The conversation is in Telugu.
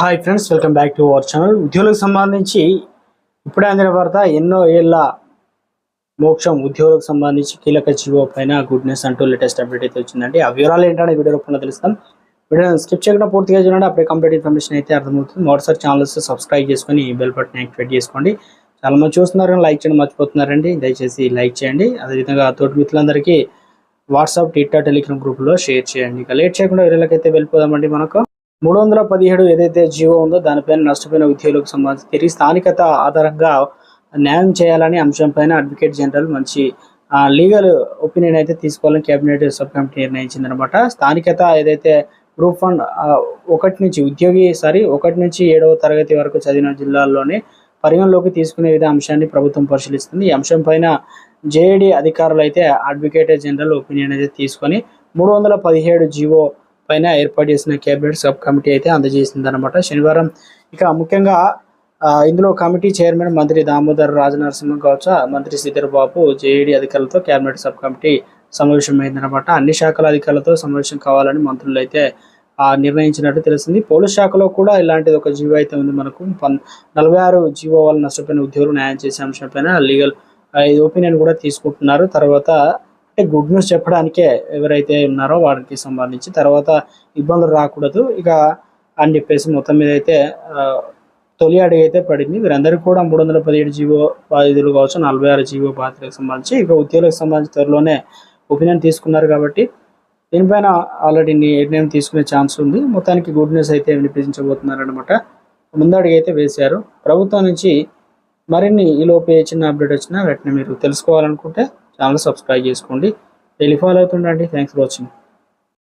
Hi friends welcome back to our channel ఉద్యోగులకు సంబంధించి ఇప్పుడే అందిన వార్త ఎన్నో ఏళ్ళ మోక్షం ఉద్యోగులకు సంబంధించి కీలక జీవో పైన గుడ్ న్యూస్ అంటూ లేటెస్ట్ అప్డేట్ అయితే వచ్చిందండి. ఆ వివరాలు ఏంటంటే వీడియో రూపంలో తెలుస్తాం. వీడియో స్కిప్ చేయకుండా పూర్తిగా చూడండి అప్పుడే కంప్లీట్ ఇన్ఫర్మేషన్ అయితే అర్థమవుతుంది. మరోసారి ఛానల్స్ సబ్స్క్రైబ్ చేసుకొని బెల్ బటన్ యాక్టివేట్ చేసుకోండి. చాలా మంది చూస్తున్నారు లైక్ చేయడం మర్చిపోతున్నారండి. దయచేసి లైక్ చేయండి. అదేవిధంగా తోటి మిత్రులందరికీ వాట్సాప్ ట్విట్టర్ టెలిగ్రామ్ గ్రూప్లో షేర్ చేయండి. ఇక లేట్ చేయకుండా వీళ్ళకైతే వెళ్ళిపోదామండి మనకు. మూడు వందల పదిహేడు ఏదైతే జీవో ఉందో దానిపైన నష్టపోయిన ఉద్యోగులకు సంబంధించి తిరిగి స్థానికత ఆధారంగా న్యాయం చేయాలని అంశంపైన అడ్వకేట్ జనరల్ మంచి లీగల్ ఒపీనియన్ అయితే తీసుకోవాలని కేబినెట్ సబ్ కమిటీ నిర్ణయించింది అనమాట స్థానికత ఏదైతే గ్రూప్ ఫండ్ ఒకటి నుంచి ఉద్యోగి సారీ ఒకటి నుంచి ఏడవ తరగతి వరకు చదివిన జిల్లాల్లోనే పరిగణలోకి తీసుకునే విధ అంశాన్ని ప్రభుత్వం పరిశీలిస్తుంది. ఈ అంశం పైన జేఏడి అధికారులు అయితే అడ్వకేట్ జనరల్ ఒపీనియన్ అయితే తీసుకొని మూడు వందల పదిహేడు జీవో పైన ఏర్పాటు చేసిన కేబినెట్ సబ్ కమిటీ అయితే అందజేసింది అనమాట శనివారం ఇక ముఖ్యంగా ఆ, ఇందులో కమిటీ చైర్మన్ మంత్రి దామోదర్ రాజనరసింహ కావచ్చు మంత్రి శ్రీధర్ బాబు అధికారులతో కేబినెట్ సబ్ కమిటీ సమావేశమైందనమాట అన్ని శాఖల అధికారులతో సమావేశం కావాలని మంత్రులు అయితే నిర్ణయించినట్టు తెలిసింది పోలీస్ శాఖలో కూడా ఇలాంటిది ఒక జీవో అయితే ఉంది మనకు. పన్ నలభై ఆరు జీవో వల్ల నష్టపోయిన ఉద్యోగులు న్యాయం చేసే అంశంపైన లీగల్ ఒపీనియన్ కూడా తీసుకుంటున్నారు. తర్వాత అంటే గుడ్ న్యూస్ చెప్పడానికే ఎవరైతే ఉన్నారో వారికి సంబంధించి తర్వాత ఇబ్బందులు రాకూడదు. ఇక అని చెప్పేసి మొత్తం మీద అయితే తొలి అడుగు అయితే పడింది. వీరందరికీ కూడా మూడు వందల పదిహేడు జీవో బాధితులు కావచ్చు నలభై ఆరు జీవో బాధితులకు సంబంధించి ఇక ఉద్యోగులకు సంబంధించి త్వరలోనే ఒపీనియన్ తీసుకున్నారు కాబట్టి దీనిపైన ఆల్రెడీ నిర్ణయం తీసుకునే ఛాన్స్ ఉంది. మొత్తానికి గుడ్ న్యూస్ అయితే వినిపించబోతున్నారు అనమాట ముందడుగు అయితే వేశారు. ప్రభుత్వం నుంచి మరిన్ని ఈలోపు చిన్న అప్డేట్ వచ్చినా వెంటనే మీరు తెలుసుకోవాలనుకుంటే ఛానల్ సబ్స్క్రైబ్ చేసుకోండి. Daily follow అవుతుండండి. Thanks for watching